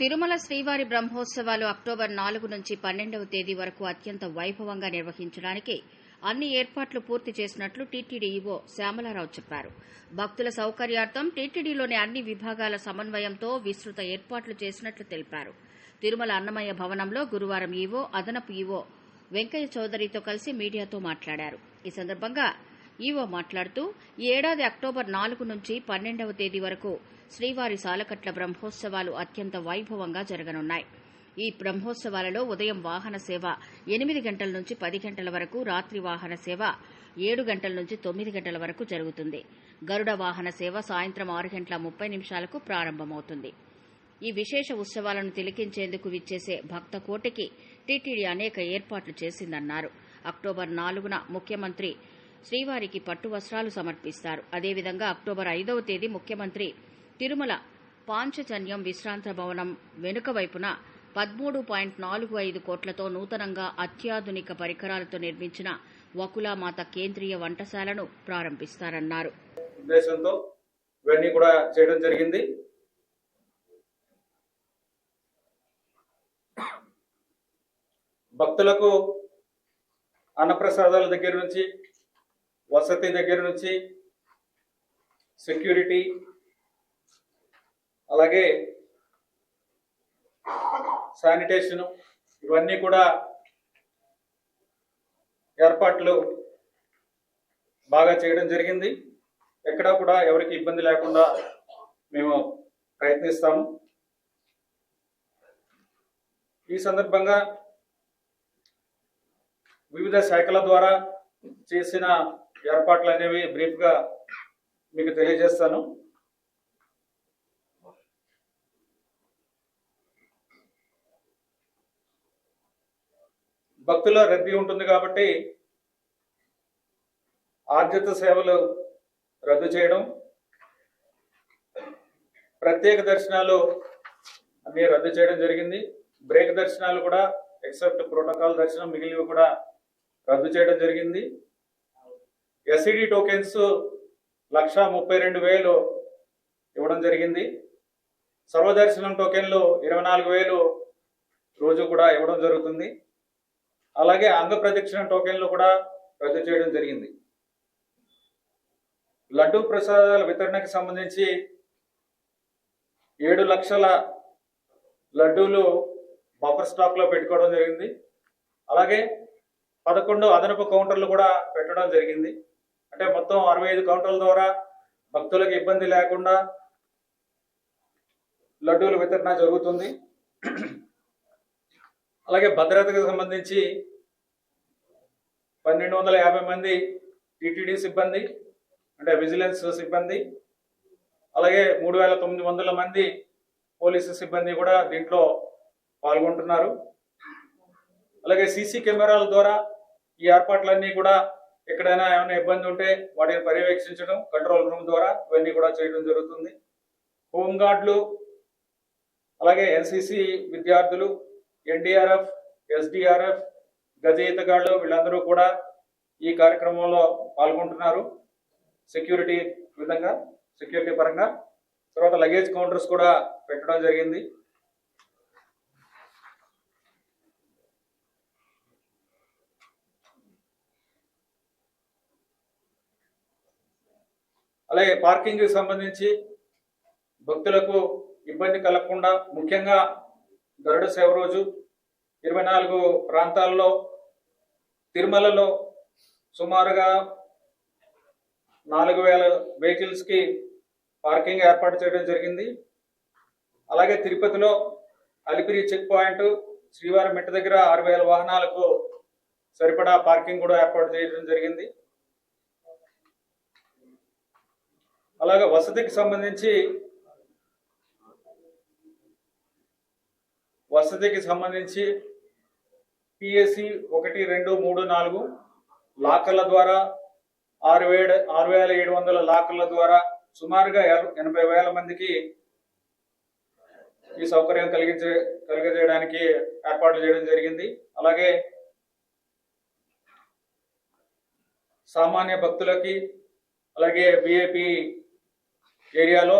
తిరుమల శ్రీవారి బ్రహ్మోత్సవాలు అక్టోబర్ నాలుగు నుంచి పన్నెండవ తేదీ వరకు అత్యంత వైభవంగా నిర్వహించడానికి అన్ని ఏర్పాట్లు పూర్తి చేసినట్లు టీటీడీ ఈవో శ్యామలారావు చెప్పారు. భక్తుల సౌకర్యార్థం టీటీడీలోని అన్ని విభాగాల సమన్వయంతో విస్తృత ఏర్పాట్లు చేసినట్లు తెలిపారు. తిరుమల అన్నమయ్య భవనంలో గురువారం ఈవో అదనపు ఈవో వెంకయ్య చౌదరితో కలిసి మీడియాతో మాట్లాడారు. ఈ సందర్భంగా ఈవో మాట్లాడుతూ ఈ ఏడాది అక్టోబర్ నాలుగు నుంచి పన్నెండవ తేదీ వరకు శ్రీవారి సాలకట్ల బ్రహ్మోత్సవాలు అత్యంత వైభవంగా జరగనున్నాయి. ఈ బ్రహ్మోత్సవాలలో ఉదయం వాహన సేవ ఎనిమిది గంటల నుంచి పది గంటల వరకు రాత్రి వాహన సేవ ఏడు గంటల నుంచి తొమ్మిది గంటల వరకు జరుగుతుంది. గరుడ వాహన సేవ సాయంత్రం ఆరు గంటల ముప్పై నిమిషాలకు ప్రారంభమవుతుంది. ఈ విశేష ఉత్సవాలను తిలకించేందుకు విచ్చేసే భక్త కోటికి టీటీడీ అనేక ఏర్పాట్లు చేసిందన్నారు. అక్టోబర్ నాలుగున ముఖ్యమంత్రి శ్రీవారికి పట్టు వస్త్రాలు సమర్పిస్తారు. అదేవిధంగా అక్టోబర్ ఐదవ తేదీ ముఖ్యమంత్రి తిరుమల పాంచజన్యం విశ్రాంత భవనం వెనుక వైపున పదమూడు పాయింట్ నాలుగు ఐదు కోట్లతో నూతనంగా అత్యాధునిక పరికరాలతో నిర్మించిన వకులామాత కేంద్రీయ వంటశాలను ప్రారంభిస్తారన్నారు. ఉద్దేశంతో ఇవన్నీ కూడా చేయడం జరిగింది. భక్తులకు అన్నప్రసాదాల దగ్గర నుంచి వసతి దగ్గర నుంచి సెక్యూరిటీ అలాగే శానిటేషన్ ఇవన్నీ కూడా ఏర్పాట్లు బాగా చేయడం జరిగింది. ఎక్కడా కూడా ఎవరికి ఇబ్బంది లేకుండా మేము ప్రయత్నిస్తాము. ఈ సందర్భంగా వివిధ శాఖల ద్వారా చేసిన ఏర్పాట్లు అనేవి బ్రీఫ్గా మీకు తెలియజేస్తాను. భక్తుల రద్దీ ఉంటుంది కాబట్టి ఆర్జిత సేవలు రద్దు చేయడం ప్రత్యేక దర్శనాలు అన్ని రద్దు చేయడం జరిగింది. బ్రేక్ దర్శనాలు కూడా ఎక్సెప్ట్ ప్రోటోకాల్ దర్శనం మిగిలినవి కూడా రద్దు చేయడం జరిగింది. ఎస్ఈడి టోకెన్స్ లక్ష ముప్పై రెండు వేలు ఇవ్వడం జరిగింది. సర్వదర్శనం టోకెన్లు ఇరవై నాలుగు వేలు రోజు కూడా ఇవ్వడం జరుగుతుంది. అలాగే అంగ ప్రదక్షిణ టోకెన్లు కూడా రద్దు చేయడం జరిగింది. లడ్డు ప్రసాదాల వితరణకు సంబంధించి ఏడు లక్షల లడ్డూలు బఫర్ స్టాక్లో పెట్టుకోవడం జరిగింది. అలాగే పదకొండు అదనపు కౌంటర్లు కూడా పెట్టడం జరిగింది. అంటే మొత్తం అరవై ఐదు కౌంటర్ల ద్వారా భక్తులకు ఇబ్బంది లేకుండా లడ్డూల వితరణ జరుగుతుంది. అలాగే భద్రతకు సంబంధించి పన్నెండు వందల యాభై మంది టిటిడి సిబ్బంది అంటే విజిలెన్స్ సిబ్బంది అలాగే మూడు వేల తొమ్మిది వందల మంది పోలీసు సిబ్బంది కూడా దీంట్లో పాల్గొంటున్నారు. అలాగే సీసీ కెమెరాల ద్వారా ఈ ఏర్పాట్లన్నీ కూడా ఎక్కడైనా ఏమైనా ఇబ్బంది ఉంటే వాటిని పర్యవేక్షించడం కంట్రోల్ రూమ్ ద్వారా ఇవన్నీ కూడా చేయడం జరుగుతుంది. హోంగార్డులు అలాగే ఎన్సీసీ విద్యార్థులు ఎన్డీఆర్ఎఫ్ ఎస్డిఆర్ఎఫ్ గజయితగాళ్ళు వీళ్ళందరూ కూడా ఈ కార్యక్రమంలో పాల్గొంటున్నారు. సెక్యూరిటీ విధంగా సెక్యూరిటీ పరంగా. తర్వాత లగేజ్ కౌంటర్స్ కూడా పెట్టడం జరిగింది. అలాగే పార్కింగ్కి సంబంధించి భక్తులకు ఇబ్బంది కలగకుండా ముఖ్యంగా గరుడ సేవ రోజు ఇరవై నాలుగు ప్రాంతాల్లో తిరుమలలో సుమారుగా నాలుగు వేల వెహికల్స్కి పార్కింగ్ ఏర్పాటు చేయడం జరిగింది. అలాగే తిరుపతిలో అలిపిరి చెక్ పాయింట్ శ్రీవారి మెట్ట దగ్గర ఆరు వేల వాహనాలకు సరిపడా పార్కింగ్ కూడా ఏర్పాటు చేయడం జరిగింది. అలాగే వసతికి సంబంధించి వసతికి సంబంధించి పిఎస్సి ఒకటి రెండు మూడు నాలుగు లాకర్ల ద్వారా ఆరు వేల ఆరు వేల ఏడు వందల లాకర్ల ద్వారా సుమారుగా ఎనభై వేల మందికి ఈ సౌకర్యం కలిగించే కలిగజేయడానికి ఏర్పాట్లు చేయడం జరిగింది. అలాగే సామాన్య భక్తులకి అలాగే విఐపి ఏరియాలో